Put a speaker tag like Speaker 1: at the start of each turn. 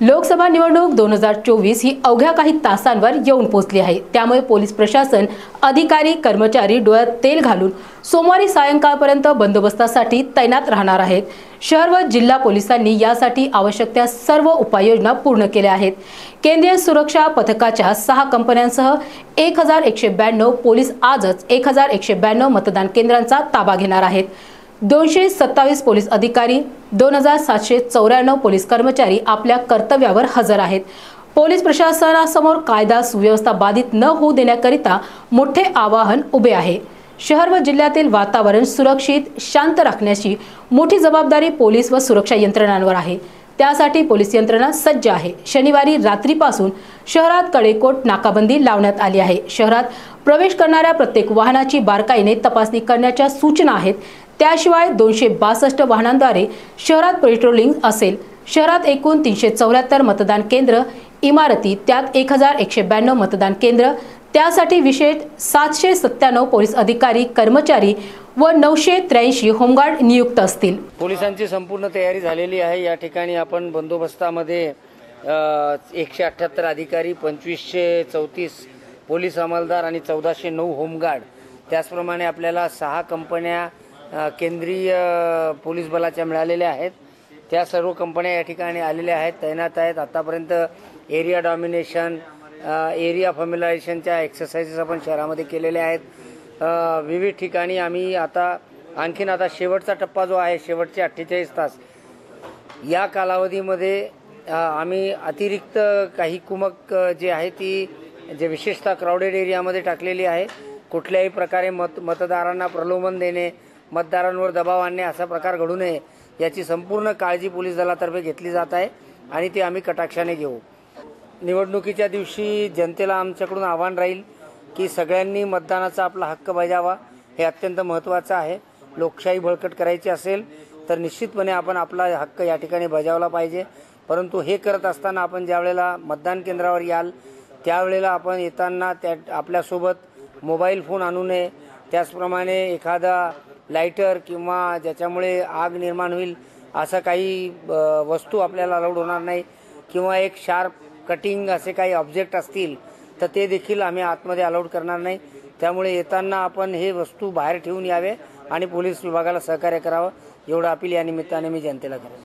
Speaker 1: लोकसभा निवडणूक दोन हजार चोवीस ही अवघ्या काही तासांवर येऊन पोचली आहे. त्यामुळे पोलीस प्रशासन अधिकारी कर्मचारी डोळ्यात तेल घालून सोमवारी सायंकाळपर्यंत बंदोबस्तासाठी तैनात राहणार आहेत. शहर व जिल्हा पोलिसांनी यासाठी आवश्यक त्या सर्व उपाययोजना पूर्ण केल्या आहेत. केंद्रीय सुरक्षा पथकाच्या सहा कंपन्यांसह एक हजार एकशे ब्याण्णव पोलीस आजच एक हजार एकशे ब्याण्णव मतदान केंद्रांचा ताबा घेणार आहेत. दोनशे सत्तावीस पोलीस अधिकारी दोन हजार सातशे चौऱ्याण्णव पोलीस कर्मचारी आपल्या कर्तव्यावर हजर आहेत. पोलीस प्रशासनासमोर कायदा सुव्यवस्था बाधित न होऊ देण्याकरिता मोठे आवाहन उभे आहे. शहर व जिल्ह्यातील वातावरण सुरक्षित शांत राखण्याची मोठी जबाबदारी पोलीस व सुरक्षा यंत्रणांवर आहे. त्यासाठी पोलीस यंत्रणा सज्ज आहे. शनिवारी रात्रीपासून शहरात कडेकोट नाकाबंदी लावण्यात आली आहे. शहरात प्रवेश करणाऱ्या प्रत्येक वाहनाची बारकाईने तपासणी करण्याच्या सूचना आहेत. त्याशिवाय दोनशे बासष्ट वाहनांद्वारे शहरात पेट्रोलिंग असेल. शहरात एकूण तीनशे चौऱ्याहत्तर मतदान केंद्र इमारती त्यात एक हजार एकशे ब्याण्णव मतदान केंद्र त्यासाठी विशेष सातशे सत्त्याण्णव पोलीस अधिकारी कर्मचारी व नऊशे त्र्याऐंशी होमगार्ड नियुक्त असतील.
Speaker 2: पोलिसांची संपूर्ण तयारी झालेली आहे. या ठिकाणी आपण बंदोबस्तामध्ये एकशे अठ्ठ्याहत्तर अधिकारी पंचवीसशे चौतीस पोलीस अंमलदार आणि चौदाशे नऊ होमगार्ड. त्याचप्रमाणे आपल्याला सहा कंपन्या केंद्रीय पोलीस बलाच्या मिळालेल्या आहेत. त्या सर्व कंपन्या या ठिकाणी आलेल्या आहेत. तैनात आहेत. आतापर्यंत एरिया डॉमिनेशन एरिया फॉर्म्युलायझेशनच्या एक्सरसाइजेस आपण शहरामध्ये केलेल्या आहेत. विविध ठिकाणी आम्ही आता आणखीन आता शेवटचा टप्पा जो आहे शेवटचे अठ्ठेचाळीस तास या कालावधीमध्ये आम्ही अतिरिक्त काही कुमक जे जी आहे ती जे विशेषतः क्राऊडेड एरियामध्ये टाकलेली आहे. कुठल्याही प्रकारे मत मतदारांना प्रलोभन देणे मतदारांवर दबाव आणणे असा प्रकार घडू नये याची संपूर्ण काळजी पोलीस दलातर्फे घेतली जात आहे आणि ती आम्ही कटाक्षाने घेऊ. निवडणुकीच्या दिवशी जनतेला आमच्याकडून आव्हान राहील की सगळ्यांनी मतदानाचा आपला हक्क बजावा हे अत्यंत महत्त्वाचं आहे. लोकशाही बळकट करायची असेल तर निश्चितपणे आपण आपला हक्क या ठिकाणी बजावला पाहिजे. परंतु हे करत असताना आपण ज्यावेळेला मतदान केंद्रावर याल त्यावेळेला आपण येताना त्या आपल्यासोबत मोबाईल फोन आणू नये. त्याचप्रमाणे एखादा लायटर किंवा ज्याच्यामुळे आग निर्माण होईल असं काही वस्तू आपल्याला अलाउड होणार नाही किंवा एक शार्प कटिंग असे काही ऑब्जेक्ट असतील तर ते देखील आम्ही आतमध्ये अलाउड करणार नाही. त्यामुळे येताना आपण हे वस्तू बाहेर ठेवून यावे आणि पोलीस विभागाला सहकार्य करावं. एवढं अपील या निमित्ताने मी जनतेला करेन.